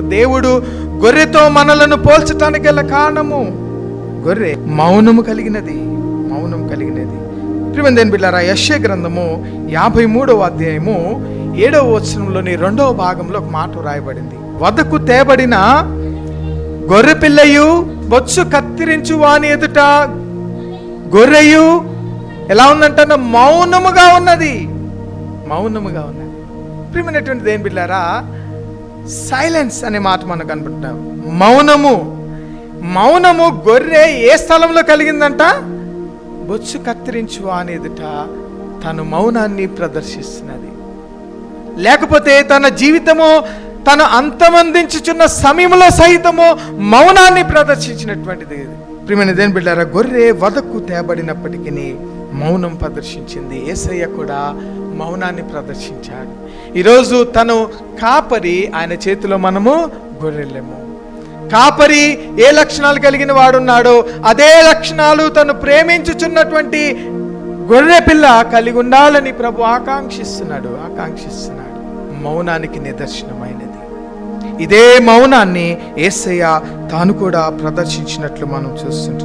దేవుడు గొర్రెతో మనలను పోల్చటానికి గల కారణము. గొర్రె మౌనము కలిగినది మౌనం కలిగినది. ప్రిమందేన్ బిళ్ళారా యశ్య గ్రంథము యాభై మూడవ అధ్యాయము ఏడవ వచనంలోని రెండవ భాగంలో ఒక మాట రాయబడింది వదకు తేబడిన గొర్రె పిల్లయు బొచ్చు కత్తిరించు వాని ఎదుట గొర్రెయు ఎలా ఉందంటే మౌనముగా ఉన్నది. మౌనముగా ఉన్నది. ప్రియమైనటువంటి దేని బిళ్ళారా సైలెన్స్ అనే మాట మనకు కనబడుతున్నాం మౌనము మౌనము గొర్రె ఏ స్థలంలో కలిగిందంట? బొచ్చు కత్తిరించు అనేదిట తను మౌనాన్ని ప్రదర్శిస్తున్నది. లేకపోతే తన జీవితము తను అంతమందించుచున్న సమయంలో సహితము మౌనాన్ని ప్రదర్శించినటువంటిది ప్రియమైన దేని బిడ్డారా గొర్రె వదకు తేబడినప్పటికీ మౌనం ప్రదర్శించింది. ఏసయ్య కూడా మౌనాన్ని ప్రదర్శించాడు. ఈరోజు తను కాపరి ఆయన చేతిలో మనము గొర్రెలేము. కాపరి ఏ లక్షణాలు కలిగిన వాడున్నాడో అదే లక్షణాలు తను ప్రేమించుచున్నటువంటి గొర్రె పిల్ల కలిగి ఉండాలని ప్రభు ఆకాంక్షిస్తున్నాడు ఆకాంక్షిస్తున్నాడు. మౌనానికి నిదర్శనమైనది. ఇదే మౌనాన్ని ఏసయ్య తాను కూడా ప్రదర్శించినట్లు మనం చూస్తుంటాం.